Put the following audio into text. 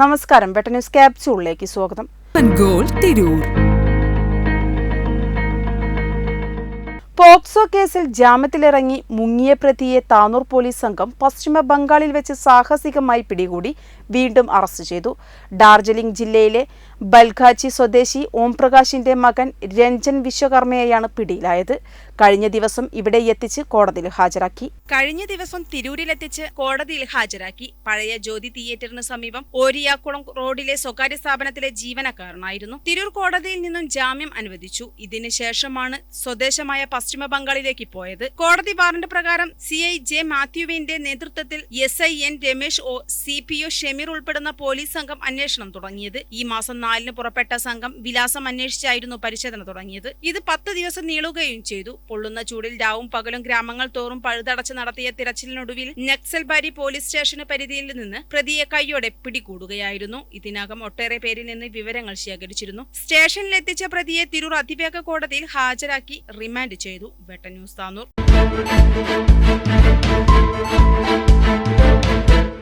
നമസ്കാരം. വെട്ട ന്യൂസ് ക്യാപ്സ്യൂളിലേക്ക് സ്വാഗതം. Goal Tirur. POCSO കേസിൽ ജാമ്യത്തിലിറങ്ങി മുങ്ങിയ പ്രതിയെ താനൂർ പോലീസ് സംഘം പശ്ചിമ ബംഗാളിൽ വെച്ച് സാഹസികമായി പിടികൂടി വീണ്ടും അറസ്റ്റ് ചെയ്തു. ഡാർജിലിംഗ് ജില്ലയിലെ ബൽഗാച്ചി സ്വദേശി ഓംപ്രകാശിന്റെ മകൻ രഞ്ജൻ വിശ്വകർമ്മയെയാണ് പിടിയിലായത്. കഴിഞ്ഞ ദിവസം ഇവിടെ എത്തിച്ച് കോടതിയിൽ ഹാജരാക്കി. കഴിഞ്ഞ ദിവസം തിരൂരിലെത്തിച്ച് കോടതിയിൽ ഹാജരാക്കി. പഴയ ജ്യോതി തിയേറ്ററിന് സമീപം ഓരിയാക്കുളം റോഡിലെ സ്വകാര്യ സ്ഥാപനത്തിലെ ജീവനക്കാരനായിരുന്നു. തിരൂർ കോടതിയിൽ നിന്നും ജാമ്യം അനുവദിച്ചു. ഇതിനുശേഷമാണ് സ്വദേശമായ പശ്ചിമ ബംഗാളിലേക്ക് പോയത്. കോടതി വാറന്റ് പ്രകാരം സി ഐ ജെ മാത്യുവിന്റെ നേതൃത്വത്തിൽ S I N Ramesh O C P O Shameer ഉൾപ്പെടുന്ന പോലീസ് സംഘം അന്വേഷണം തുടങ്ങിയത്. ഈ മാസം നാലിന് പുറപ്പെട്ട സംഘം വിലാസം അന്വേഷിച്ചായിരുന്നു പരിശോധന തുടങ്ങിയത്. ഇത് പത്ത് ദിവസം നീളുകയും ചെയ്തു. പൊള്ളുന്ന ചൂടിൽ രാവും പകലും ഗ്രാമങ്ങൾ തോറും പഴുതടച്ച് നടത്തിയ തിരച്ചിലിനൊടുവിൽ നക്സൽബാരി പോലീസ് സ്റ്റേഷന് പരിധിയിൽ നിന്ന് പ്രതിയെ കൈയോടെ പിടികൂടുകയായിരുന്നു. ഇതിനകം ഒട്ടേറെ പേരിൽ നിന്ന് വിവരങ്ങൾ ശേഖരിച്ചിരുന്നു. സ്റ്റേഷനിലെത്തിച്ച പ്രതിയെ തിരൂർ അതിവേഗ കോടതിയിൽ ഹാജരാക്കി റിമാൻഡ് ചെയ്തു. വെട്ട ന്യൂസ് താനൂർ